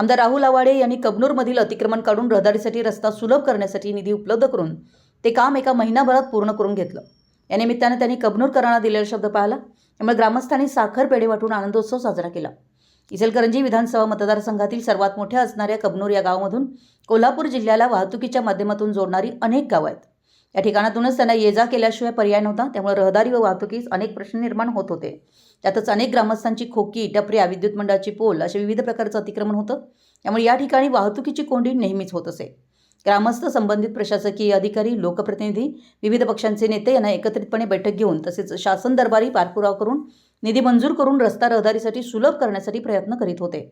आमदार राहुल आवाडे यांनी कबनूरमधील अतिक्रमण काढून रहदारीसाठी रस्ता सुलभ करण्यासाठी निधी उपलब्ध करून ते काम एका महिनाभरात पूर्ण करून घेतलं. या निमित्तानं त्यांनी कबनूरकरांना दिलेला शब्द पाहिला. त्यामुळे ग्रामस्थांनी साखर पेढे वाटून आनंदोत्सव साजरा केला. इचलकरंजी विधानसभा मतदारसंघातील सर्वात मोठ्या असणाऱ्या कबनूर या गावामधून कोल्हापूर जिल्ह्याला वाहतुकीच्या माध्यमातून जोडणारी अनेक गावं आहेत. या ठिकाणातूनच त्यांना ये जा केल्याशिवाय पर्याय नव्हता. त्यामुळे रहदारी व वाहतुकीस अनेक प्रश्न निर्माण होत होते. त्यातच अनेक ग्रामस्थांची खोकी टपऱ्या विद्युत मंडळाची पोल असे विविध प्रकारचं अतिक्रमण होतं. त्यामुळे या ठिकाणी वाहतुकीची कोंडी नेहमीच होत असे. ग्रामस्थ संबंधित प्रशासकीय अधिकारी लोकप्रतिनिधी विविध पक्षांचे नेते यांना एकत्रितपणे बैठक घेऊन तसेच शासन दरबारी पाठपुरावा करून निधी मंजूर करून रस्ता रहदारीसाठी सुलभ करण्यासाठी प्रयत्न करीत होते.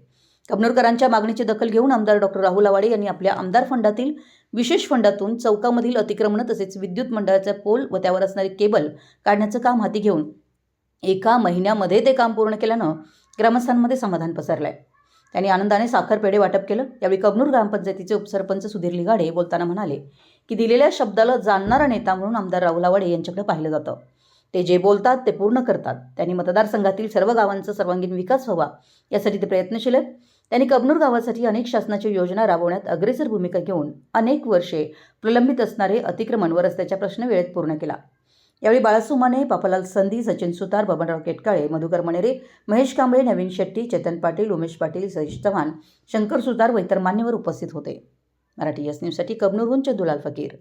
कबनूरकरांच्या मागणीची दखल घेऊन आमदार डॉक्टर राहुल आवाडे यांनी आपल्या आमदार फंडातील विशेष फंडातून चौकामधील अतिक्रमणं तसेच विद्युत मंडळाचा पोल व त्यावर असणारी केबल काढण्याचं काम हाती घेऊन एका महिन्यामध्ये ते काम पूर्ण केल्यानं ग्रामस्थांमध्ये समाधान पसरलंय. त्यांनी आनंदाने साखर पेढे वाटप केलं. यावेळी कबनूर ग्रामपंचायतीचे उपसरपंच सुधीर लिगाडे बोलताना म्हणाले की दिलेल्या शब्दाला जाणणारा नेता म्हणून आमदार राहुल आवाडे यांच्याकडे पाहिलं जातं. ते जे बोलतात ते पूर्ण करतात. त्यांनी मतदारसंघातील सर्व गावांचा सर्वांगीण विकास व्हावा यासाठी ते प्रयत्नशील आहेत. त्यांनी कबनूर गावासाठी अनेक शासनाच्या योजना राबवण्यात अग्रेसर भूमिका घेऊन अनेक वर्षे प्रलंबित असणारे अतिक्रमण व रस्त्याचा प्रश्न वेळेत पूर्ण केला. यावेळी बाळासुमाने पापालाल संधी सचिन सुतार बबनराव केटकाळे मधुकर मणेरे महेश कांबळे नवीन शेट्टी चेतन पाटील उमेश पाटील सतीश चव्हाण शंकर सुतार व इतर मान्यवर उपस्थित होते. मराठी एस न्यूजसाठी कबनूरहून चंदुलाल फकीर.